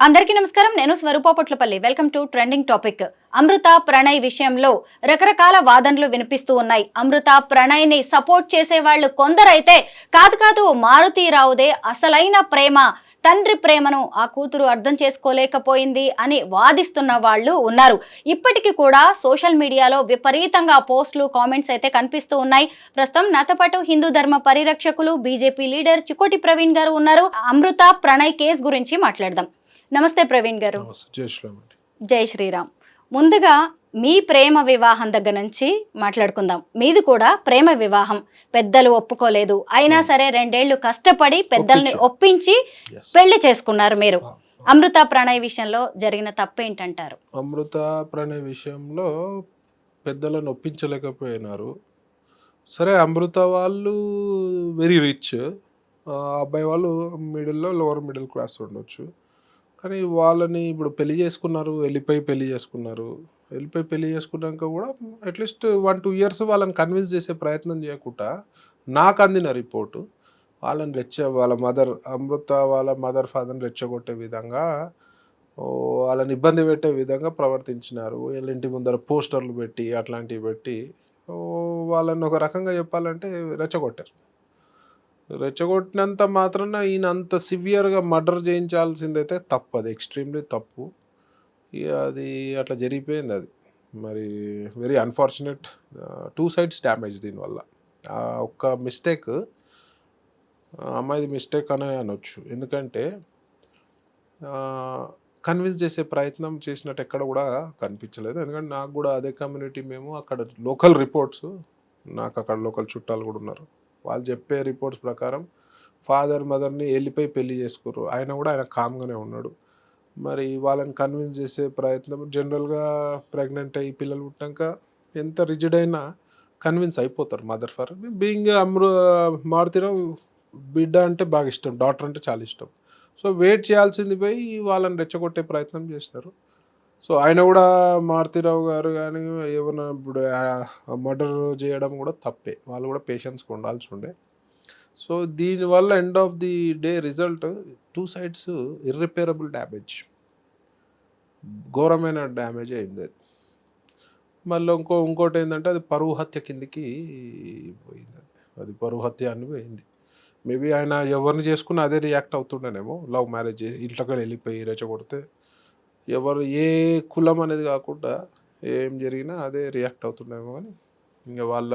అందరికీ నమస్కారం. నేను Swarupa Potlapalli. Welcome to trending topic Amrutha Pranay విషయంలో రకరకాల వాదనలు వినిపిస్తూ ఉన్నాయి. అమృత ప్రణయ్ని సపోర్ట్ చేసే వాళ్ళు కొందరైతే కాదు కాదు మారుతీరావుదే అసలైన ప్రేమ తండ్రి ప్రేమను ఆ కూతురు అర్థం చేసుకోలేకపోయింది అని వాదిస్తున్న వాళ్ళు ఉన్నారు. ఇప్పటికీ కూడా సోషల్ మీడియాలో విపరీతంగా పోస్టులు కామెంట్స్ అయితే కనిపిస్తూ ఉన్నాయి. ప్రస్తుతం నాతో పాటు హిందూ ధర్మ పరిరక్షకులు బీజేపీ లీడర్ చికోటి ప్రవీణ్ గారు ఉన్నారు. అమృత ప్రణయ్ కేసు గురించి మాట్లాడదాం. నమస్తే ప్రవీణ్ గారు. జై శ్రీరామ్ ముందుగా మీ ప్రేమ వివాహం దగ్గర నుంచి మాట్లాడుకుందాం. మీది కూడా ప్రేమ వివాహం. పెద్దలు ఒప్పుకోలేదు. అయినా సరే రెండేళ్ళు కష్టపడి పెద్దల్ని ఒప్పించి. పెళ్ళి చేసుకున్నారు మీరు. ఆ, అమృత ప్రణయ్ విషయంలో జరిగిన తప్పేంటంటారు అమృత ప్రణయ్ విషయంలో పెద్దలను ఒప్పించలేకపోయినారు. సరే అమృత వాళ్ళు వెరీ రిచ్ అబ్బాయి వాళ్ళు మిడిల్లో లోవర్ మిడిల్ క్లాస్ ఉండొచ్చు. కానీ వాళ్ళని ఇప్పుడు పెళ్ళి చేసుకున్నారు వెళ్ళిపోయి పెళ్ళి చేసుకున్నారు. వెళ్ళిపోయి పెళ్ళి చేసుకున్నాక కూడా at least one two years వాళ్ళని కన్విన్స్ చేసే ప్రయత్నం చేయకుండా నాకు అందిన రిపోర్టు వాళ్ళని రెచ్చ వాళ్ళ మదర్ అమృత వాళ్ళ మదర్ ఫాదర్ని రెచ్చగొట్టే విధంగా వాళ్ళని ఇబ్బంది పెట్టే విధంగా ప్రవర్తించినారు. వీళ్ళ ఇంటి ముందర పోస్టర్లు పెట్టి అట్లాంటివి పెట్టి వాళ్ళని ఒక రకంగా చెప్పాలంటే రెచ్చగొట్టారు. రెచ్చగొట్టినంత మాత్రాన ఈయన అంత సివియర్గా మర్డర్ చేయించాల్సిందైతే తప్పు అది ఎక్స్ట్రీమ్లీ తప్పు. ఇక అది అట్లా జరిగిపోయింది అది. మరి very unfortunate two sides damage దీనివల్ల. ఆ ఒక్క మిస్టేక్ అమ్మాయిది మిస్టేక్ అనే అనొచ్చు. ఎందుకంటే కన్విన్స్ చేసే ప్రయత్నం చేసినట్టు ఎక్కడ కూడా కనిపించలేదు. ఎందుకంటే నాకు కూడా అదే కమ్యూనిటీ మేము అక్కడ లోకల్ రిపోర్ట్స్ నాకు అక్కడ లోకల్ చుట్టాలు కూడా ఉన్నారు. వాళ్ళు చెప్పే రిపోర్ట్స్ ప్రకారం ఫాదర్ మదర్ని వెళ్ళిపోయి పెళ్ళి చేసుకుర్రు. ఆయన కూడా ఆయన కామ్గానే ఉన్నాడు. మరి వాళ్ళని కన్విన్స్ చేసే ప్రయత్నం జనరల్గా ప్రెగ్నెంట్ అయ్యి పిల్లలు పుట్టాక ఎంత రిజిడ్ అయినా కన్విన్స్ అయిపోతారు మదర్ ఫర్ బీయింగ్ అమృ మారుతిరావు బిడ్డ అంటే బాగా ఇష్టం డాక్టర్ అంటే చాలా ఇష్టం. సో వెయిట్ చేయాల్సింది పోయి వాళ్ళని రెచ్చగొట్టే ప్రయత్నం చేసినారు. సో ఆయన కూడా మారుతిరావు గారు కానీ ఏమన్నా ఇప్పుడు మర్డర్ చేయడం కూడా తప్పే. వాళ్ళు కూడా పేషెన్స్గా ఉండాల్సి ఉండే. సో దీనివల్ల end of the day result two sides irreparable damage. ఘోరమైన డ్యామేజ్ అయింది అది. మళ్ళీ ఇంకో ఇంకోటి ఏంటంటే అది పరువు హత్య కిందికి పోయింది అది. అది పరువు హత్య అని పోయింది. మేబీ ఆయన ఎవరిని చేసుకున్న అదే రియాక్ట్ అవుతుండేనేమో. లవ్ మ్యారేజ్ చేసి ఇంట్లోకి వెళ్ళిపోయి రెచ్చగొడితే ఎవరు ఏ కులం అనేది కాకుండా ఏం జరిగినా అదే రియాక్ట్ అవుతుండేమో అని ఇంకా వాళ్ళ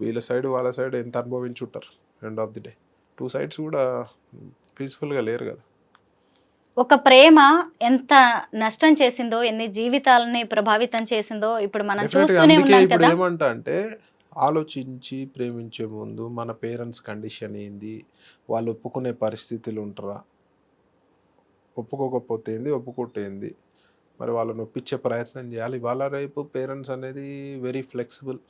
వీళ్ళ సైడ్ వాళ్ళ సైడ్ ఎంత అనుభవించుంటారు end of the day two sides కూడా పీస్ఫుల్గా లేరు కదా. ఒక ప్రేమ ఎంత నష్టం చేసిందో ఎన్ని జీవితాలని ప్రభావితం చేసిందో ఇప్పుడు మనం చూస్తూనే ఉన్నాం కదా. ఏమంటా అంటే ఆలోచించి ప్రేమించే ముందు మన పేరెంట్స్ కండిషన్ ఏంది వాళ్ళు ఒప్పుకునే పరిస్థితులు ఉంటారా ఒప్పుకోకపోతే ఏంది ఒప్పుకుంటే ఏంది మరి వాళ్ళని ఒప్పించే ప్రయత్నం చేయాలి. ఇవాళ రేపు పేరెంట్స్ అనేది వెరీ ఫ్లెక్సిబుల్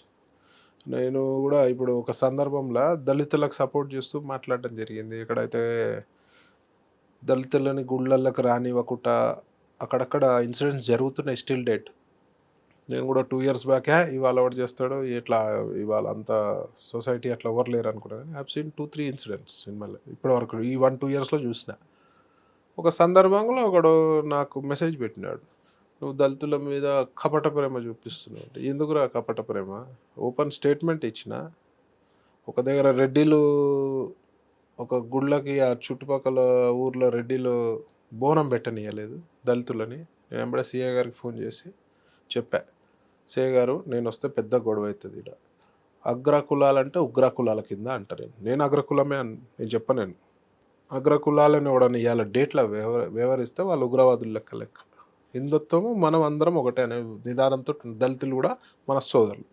నేను కూడా ఇప్పుడు ఒక సందర్భంలో దళితులకు సపోర్ట్ చేస్తూ మాట్లాడటం జరిగింది. ఎక్కడైతే దళితులని గుళ్ళకి రానివ్వకుండా అక్కడక్కడ ఇన్సిడెంట్స్ జరుగుతున్నాయి స్టిల్ డేట్ నేను కూడా టూ ఇయర్స్ బ్యాకే ఇవాళ ఒకటి చేస్తాడు ఇట్లా ఇవాళ అంత సొసైటీ అట్లా ఎవరు లేరు అనుకున్నాను have seen two three incidents సినిమాలో ఇప్పటి వరకు ఈ వన్ టూ ఇయర్స్లో చూసిన. ఒక సందర్భంలో ఒకడు నాకు మెసేజ్ పెట్టినాడు. నువ్వు దళితుల మీద కపట ప్రేమ చూపిస్తున్నావు ఎందుకురా కపట ప్రేమ? ఓపెన్ స్టేట్మెంట్ ఇచ్చిన ఒక దగ్గర రెడ్డిలు ఒక గుళ్ళకి ఆ చుట్టుపక్కల ఊర్లో రెడ్డిలు బోనం పెట్టనియలేదు దళితులని. నేను ఎంబడే సీఏ గారికి ఫోన్ చేసి చెప్పా. సీఏ గారు నేను వస్తే పెద్ద గొడవ అవుతుంది ఇక్కడ అగ్ర కులాలంటే ఉగ్ర కులాల కింద అంటారు నేను అగ్రకులమే అని నేను చెప్పలేను. అగ్రకులాలని ఎవడని ఇవాళ డేట్లో వ్యవహ వ్యవహరిస్తే వాళ్ళు ఉగ్రవాదులు లెక్క లెక్క. హిందుత్వము మనం అందరం ఒకటే అనే నిదానంతో దళితులు కూడా మన సోదరులు.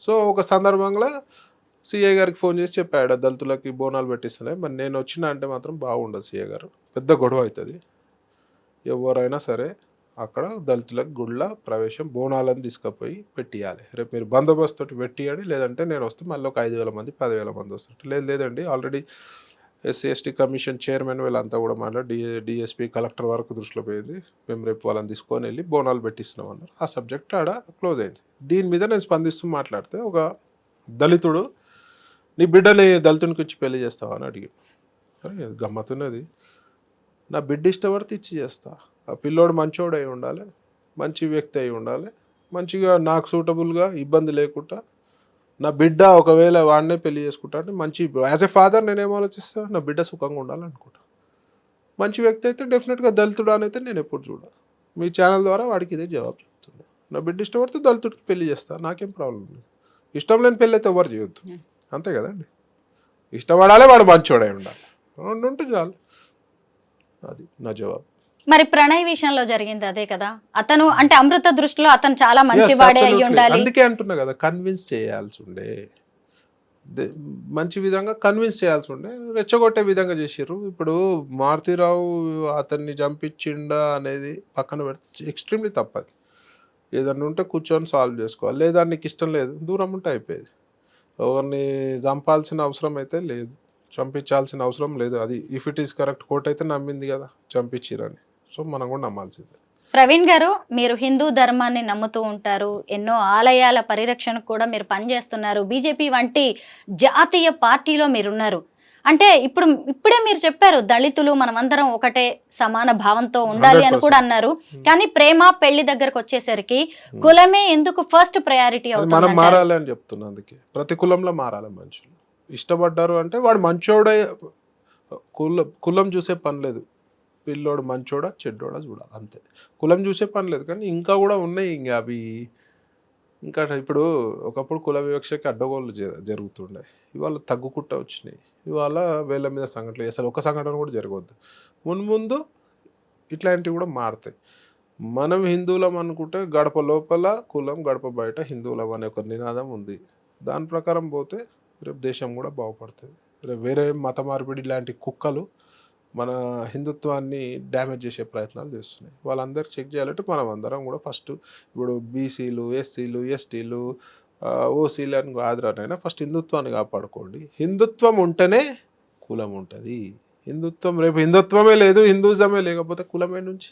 సో ఒక సందర్భంలో సిఐ గారికి ఫోన్ చేసి చెప్పాడు దళితులకి బోనాలు పెట్టిస్తున్నాయి. మరి నేను వచ్చిన అంటే మాత్రం బాగుండదు సిఏ గారు. పెద్ద గొడవ అవుతుంది. ఎవరైనా సరే అక్కడ దళితులకు గుళ్ళ ప్రవేశం బోనాలను తీసుకుపోయి పెట్టియాలి రేపు మీరు బందోబస్తు తోటి పెట్టియాలి లేదంటే నేను వస్తే మళ్ళీ ఒక ఐదు వేల మంది పదివేల మంది వస్తారు. లేదు లేదండి. Already SC ST commission chairman వీళ్ళంతా కూడా మాట్లాడి డిఎస్పీ కలెక్టర్ వరకు దృష్టిలో పోయింది. మేము రేపు వాళ్ళని తీసుకొని వెళ్ళి బోనాలు పెట్టిస్తున్నాం అన్నారు. ఆ సబ్జెక్ట్ ఆడ క్లోజ్ అయింది. దీని మీద నేను స్పందిస్తూ మాట్లాడితే ఒక దళితుడు నీ బిడ్డని దళితునికి వచ్చి పెళ్ళి చేస్తావా? అని అడిగి అరే గమ్మతున్నది. నా బిడ్డ ఇష్టపడితే ఇచ్చి చేస్తా. ఆ పిల్లోడు మంచోడు అయి ఉండాలి మంచి వ్యక్తి అయి ఉండాలి మంచిగా నాకు సూటబుల్గా ఇబ్బంది లేకుండా నా బిడ్డ ఒకవేళ వాడినే పెళ్ళి చేసుకుంటా అంటే మంచి యాజ్ ఎ ఫాదర్ నేనేం ఆలోచిస్తా? నా బిడ్డ సుఖంగా ఉండాలనుకుంటా. మంచి వ్యక్తి అయితే డెఫినెట్గా దళితుడు అని అయితే నేను ఎప్పుడు చూడ మీ ఛానల్ ద్వారా వాడికి ఇదే జవాబు చెప్తున్నా. నా బిడ్డ ఇష్టపడితే దళితుడికి పెళ్ళి చేస్తా నాకేం ప్రాబ్లం లేదు. ఇష్టం లేని పెళ్ళి అయితే ఎవరు చేయొద్దు. Hmm. అంతే కదండి ఇష్టపడాలి వాడు మంచోడై ఉండాలి. ఉంటే చాలు. అది నా జవాబు. మరి ప్రణయ్ విషయంలో జరిగింది అదే కదా. అతను అంటే అమృత దృష్టిలో అతను చాలా మంచివాడే అయి. ఉండాలి. అందుకే అంటున్నా కదా కన్విన్స్ చేయాల్సి ఉండే. మంచి విధంగా కన్విన్స్ చేయాల్సి ఉండే. రెచ్చగొట్టే విధంగా చేసిర్రు. ఇప్పుడు మారుతీరావు అతన్ని చంపించిండా అనేది పక్కన పెడితే ఎక్స్ట్రీమ్లీ తప్పది. ఏదన్నా ఉంటే కూర్చొని సాల్వ్ చేసుకోవాలి. లేదా నీకు ఇష్టం లేదు దూరం ఉంటే అయిపోయేది. ఎవరిని చంపాల్సిన అవసరం అయితే లేదు. చంపించాల్సిన అవసరం లేదు. అది if it is correct court అయితే నమ్మింది కదా చంపించిరని సో మనం కూడా నమ్మాల్సిందే. ప్రవీణ్ గారు మీరు హిందూ ధర్మాన్ని నమ్ముతూ ఉంటారు ఎన్నో ఆలయాల పరిరక్షణకు కూడా మీరు పనిచేస్తున్నారు బీజేపీ వంటి జాతీయ పార్టీలో మీరున్నారు. అంటే ఇప్పుడు ఇప్పుడే మీరు చెప్పారు దళితులు మనమందరం ఒకటే సమాన భావంతో ఉండాలి అని కూడా అన్నారు. కానీ ప్రేమ పెళ్ళి దగ్గరకు వచ్చేసరికి కులమే ఎందుకు ఫస్ట్ ప్రయారిటీ మనం అవుతుంది మారాలి అని చెప్తున్నా అందుకే. ప్రతి కులంలో మారాలి మనుషులు. ఇష్టపడ్డారు అంటే వాడు మంచోడే కులం కులం చూసే పని లేదు. పిల్లోడు మంచోడా చెడ్డోడా చూడాలి అంతే. కులం చూసే పని లేదు కానీ ఇంకా కూడా ఉన్నాయి ఇంకా అవి. ఇంకా ఇప్పుడు ఒకప్పుడు కుల వివక్షకి అడ్డగోళ్ళు జరుగుతుండే. ఇవాళ తగ్గుకుంటా వచ్చినాయి. ఇవాళ వేళ్ళ మీద సంఘటనలు అసలు ఒక సంఘటన కూడా జరగవద్దు. మున్ముందు ఇట్లాంటివి కూడా మారుతాయి. మనం హిందువులం అనుకుంటే గడప లోపల కులం గడప బయట హిందువులం అనే ఒక నినాదం ఉంది. దాని ప్రకారం పోతే రేపు దేశం కూడా బాగుపడుతుంది. రేపు వేరే మత మార్పిడి ఇలాంటి కుక్కలు మన హిందుత్వాన్ని డ్యామేజ్ చేసే ప్రయత్నాలు చేస్తున్నాయి. వాళ్ళందరూ చెక్ చేయాలంటే మనం అందరం కూడా ఫస్ట్ ఇప్పుడు బీసీలు ఎస్సీలు ఎస్టీలు ఓసీలు అని కాదురానైనా ఫస్ట్ హిందుత్వాన్ని కాపాడుకోండి. హిందుత్వం ఉంటేనే కులం ఉంటుంది. హిందుత్వం రేపు హిందుత్వమే లేదు హిందూజమే లేకపోతే కులమే నుంచి?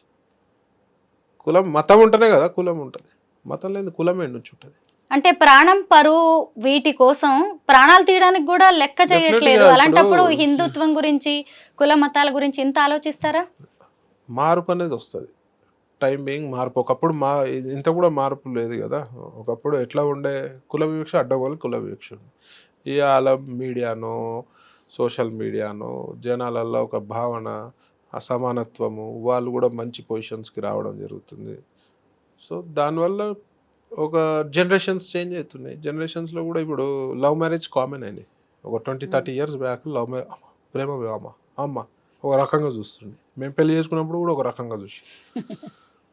కులం మతం ఉంటేనే కదా కులం ఉంటుంది. మతం లేదు కులమే నుంచి ఉంటుంది? అంటే ప్రాణం పరువు వీటి కోసం ప్రాణాలు తీయడానికి కూడా లెక్క చేయట్లేదు. అలాంటప్పుడు హిందుత్వం గురించి కుల మతాల గురించి ఇంత ఆలోచిస్తారా? మార్పు అనేది వస్తుంది. టైం బీయింగ్ మార్పు. ఒకప్పుడు మా ఇంత కూడా మార్పు లేదు కదా. ఒకప్పుడు ఎట్లా ఉండే కుల వివక్ష అడ్డగోలు కుల వివక్ష. ఇవాళ మీడియానో సోషల్ మీడియానో జనాలలో ఒక భావన అసమానత్వము వాళ్ళు కూడా మంచి పొజిషన్స్కి రావడం జరుగుతుంది. సో దానివల్ల ఒక జనరేషన్స్ చేంజ్ అవుతున్నాయి. జనరేషన్స్లో కూడా ఇప్పుడు లవ్ మ్యారేజ్ కామన్ అయింది. ఒక twenty thirty years back love మ్యా ప్రేమ వివాహం అమ్మ ఒక రకంగా చూస్తుండే మేము పెళ్ళి చేసుకున్నప్పుడు కూడా ఒక రకంగా చూసి.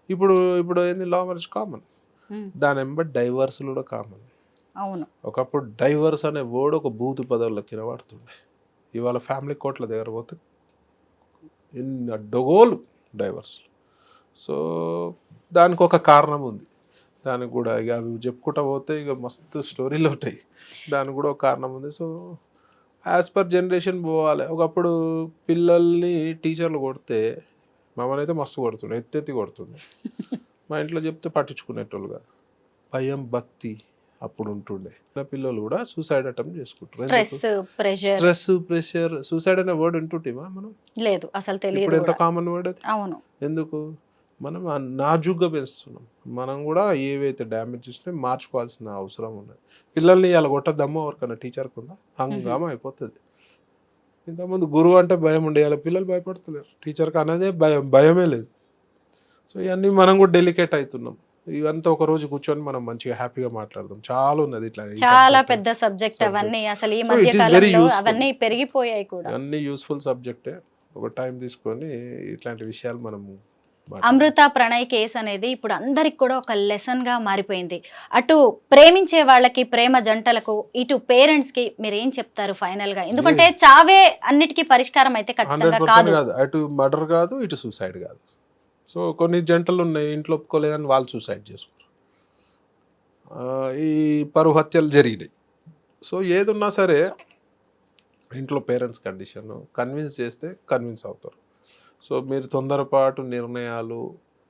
ఇప్పుడు ఇప్పుడు ఏంది? లవ్ మ్యారేజ్ కామన్ దాని వెంబడి డైవర్స్లు కూడా కామన్ అవును. ఒకప్పుడు డైవర్స్ అనే వర్డ్ ఒక బూతు పదవుల్లో కినబడుతుండే ఇవాళ ఫ్యామిలీ కోర్టుల దగ్గర పోతే ఎన్ని అడ్డగోలు డైవర్స్ సో దానికి ఒక కారణం ఉంది. దానికి కూడా ఇక అవి చెప్పుకుంటా పోతే ఇక మస్తు స్టోరీలు ఉంటాయి. దానికి కూడా ఒక కారణం ఉంది. సో యాజ్ పర్ జనరేషన్ పోవాలి. ఒకప్పుడు పిల్లల్ని టీచర్లు కొడితే మమ్మల్ని అయితే మస్తు కొడుతుండే ఎత్తెత్తి కొడుతుండే. మా ఇంట్లో చెప్తే పట్టించుకునేటోళ్ళు కాదు భయం భక్తి అప్పుడు ఉంటుండే. పిల్లలు కూడా సూసైడ్ అటెంప్ట్ చేసుకుంటారు. స్ట్రెస్ ప్రెషర్ సూసైడ్ అనే వర్డ్ ఉంటుంటేమా మనం? లేదు అసలు తెలియదు ఎంత. కామన్ వర్డ్ అవును. ఎందుకు? మనం నాజుగ్గా పెంచుతున్నాం. మనం కూడా ఏవైతే డ్యామేజ్ చేసినా మార్చుకోవాల్సిన అవసరం ఉన్నది. పిల్లల్ని ఇలా కొట్టద్దమ్మో ఎవరికైనా టీచర్కి ఉందా? హంగామా అయిపోతుంది. ఇంతకుముందు గురువు అంటే భయం ఉండే ఇలా పిల్లలు భయపడతలేరు టీచర్కి అనేదే భయం భయమే లేదు. సో ఇవన్నీ మనం కూడా డెలికేట్ అవుతున్నాం. ఇవంతా ఒక రోజు కూర్చొని మనం మంచిగా హ్యాపీగా మాట్లాడదాం. చాలా ఉన్నది ఇట్లా చాలా. పెద్ద సబ్జెక్ట్. అవన్నీ అసలు ఈ మధ్య కాలంలో. అవన్నీ పెరిగిపోయాయి కూడా. అన్ని యూస్ఫుల్ సబ్జెక్టే ఒక టైం తీసుకొని ఇట్లాంటి విషయాలు మనం. అమృత ప్రణయ్ కేసు అనేది ఇప్పుడు అందరికి కూడా ఒక లెసన్గా మారిపోయింది. అటు ప్రేమించే వాళ్ళకి ప్రేమ జంటలకు ఇటు పేరెంట్స్కి మీరు ఏం చెప్తారు ఫైనల్గా? ఎందుకంటే చావే అన్నిటికీ పరిష్కారం అయితే ఖచ్చితంగా కాదు. అటు మర్డర్ కాదు ఇటు సూసైడ్ కాదు. సో కొన్ని జంటలు ఉన్నాయి ఇంట్లో ఒప్పుకోలేదని వాళ్ళు సూసైడ్ చేసుకోరు ఆ, ఈ పరువు హత్యలు జరిగినాయి. సో ఏదున్నా సరే ఇంట్లో పేరెంట్స్ కండిషన్ కన్విన్స్ చేస్తే కన్విన్స్ అవుతారు. సో మీరు తొందరపాటు నిర్ణయాలు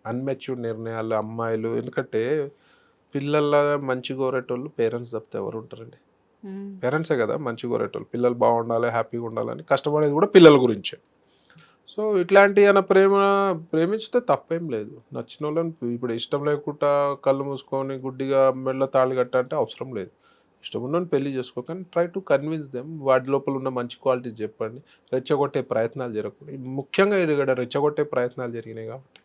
అన్మెచ్యూర్డ్ నిర్ణయాలు అమ్మాయిలు ఎందుకంటే పిల్లల మంచి కోరేటోళ్ళు పేరెంట్స్ తప్పితే ఎవరు ఉంటారండి. పేరెంట్సే కదా మంచి కోరేటోళ్ళు. పిల్లలు బాగుండాలి హ్యాపీగా ఉండాలని కష్టపడేది కూడా పిల్లల గురించే. సో ఇట్లాంటి అన్న ప్రేమ ప్రేమించితే తప్పేం లేదు. నచ్చిన వాళ్ళని ఇప్పుడు ఇష్టం లేకుండా కళ్ళు మూసుకొని గుడ్డిగా మెల్ల తాళి కట్ట అంటే అవసరం లేదు. ఇష్టం ఉన్నని పెళ్ళి చేసుకో కానీ ట్రై టు కన్విన్స్ దెమ్ వాటి లోపల ఉన్న మంచి క్వాలిటీస్ చెప్పండి. రెచ్చగొట్టే ప్రయత్నాలు జరగకూడదు. ముఖ్యంగా ఇక్కడ రెచ్చగొట్టే ప్రయత్నాలు జరిగినాయి కాబట్టి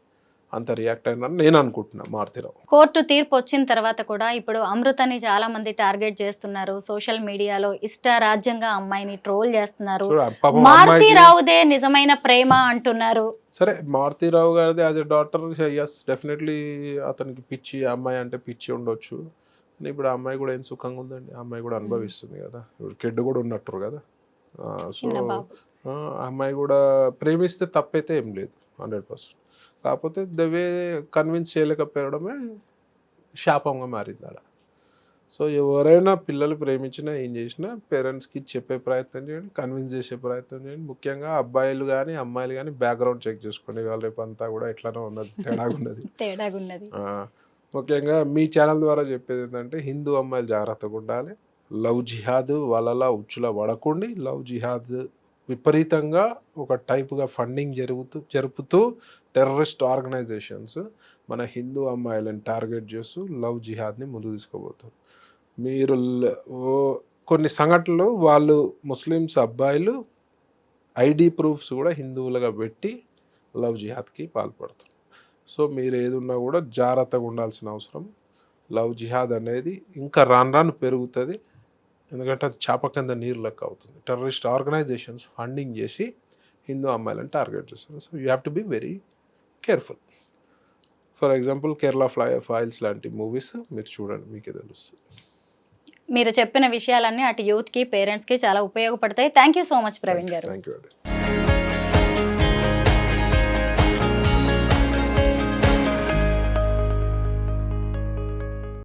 అంత రియాక్ట్ అయినా నేను అనుకుంటున్నా మారుతిరావు. కోర్టు తీర్పు వచ్చిన తర్వాత కూడా ఇప్పుడు అమృతని చాలా మంది టార్గెట్ చేస్తున్నారు. సోషల్ మీడియాలో ఇష్ట రాజ్యంగా అమ్మాయిని ట్రోల్ చేస్తున్నారు. చూడు, పాపం మారుతి అమ్మాయికి- రావుదే నిజమైన ప్రేమ అంటున్నారు. సరే మారుతిరావు గారిది as a doctor yes definitely అతనికి పిచ్చి అమ్మాయి అంటే పిచ్చి ఉండొచ్చు. కానీ ఇప్పుడు ఆ అమ్మాయి కూడా ఏం సుఖంగా ఉందండి? ఆ అమ్మాయి కూడా అనుభవిస్తుంది కదా. ఇప్పుడు కిడ్ కూడా ఉన్నట్టు కదా. సో ఆ అమ్మాయి కూడా ప్రేమిస్తే తప్పైతే ఏం లేదు హండ్రెడ్ పర్సెంట్. కాకపోతే దవే కన్విన్స్ చేయలేకపోవడమే శాపంగా మారింది ఆడ సో ఎవరైనా పిల్లలు ప్రేమించినా ఏం చేసినా పేరెంట్స్కి చెప్పే ప్రయత్నం చేయండి కన్విన్స్ చేసే ప్రయత్నం చేయండి. ముఖ్యంగా అబ్బాయిలు కానీ అమ్మాయిలు కానీ బ్యాక్గ్రౌండ్ చెక్ చేసుకోండి వాళ్ళ రేపు అంతా కూడా ఎట్లానో ఉన్నది తేడాగా ఉన్నది తేడాగున్నది. ఆ, ముఖ్యంగా మీ ఛానల్ ద్వారా చెప్పేది ఏంటంటే హిందూ అమ్మాయిలు జాగ్రత్తగా ఉండాలి. లవ్ జిహాద్ వాళ్ళలా ఉచ్చుల పడకండి లవ్ జిహాద్ విపరీతంగా ఒక టైప్గా ఫండింగ్ జరుగుతూ జరుపుతూ టెర్రరిస్ట్ ఆర్గనైజేషన్స్ మన హిందూ అమ్మాయిలను టార్గెట్ చేస్తూ లవ్ జిహాద్ని ముందు తీసుకోబోతారు మీరు ఓ కొన్ని సంఘటనలు వాళ్ళు ముస్లిమ్స్ అబ్బాయిలు ఐడి ప్రూఫ్స్ కూడా హిందువులుగా పెట్టి లవ్ జిహాద్కి పాల్పడతారు. సో మీరు ఏదున్నా కూడా జాగ్రత్తగా ఉండాల్సిన అవసరం. లవ్ జిహాద్ అనేది ఇంకా రాను రాను పెరుగుతుంది. ఎందుకంటే అది చేప కింద నీరు లెక్క అవుతుంది. టెర్రరిస్ట్ ఆర్గనైజేషన్స్ ఫండింగ్ చేసి హిందూ అమ్మాయిలను టార్గెట్ చేస్తారు so you have to be very careful. For example Kerala fly files లాంటి మూవీస్ మీరు చూడండి మీకే తెలుస్తుంది. మీరు చెప్పిన విషయాలన్నీ అటు యూత్కి పేరెంట్స్కి చాలా ఉపయోగపడతాయి. Thank you so much Praveen garu. Thank you అండి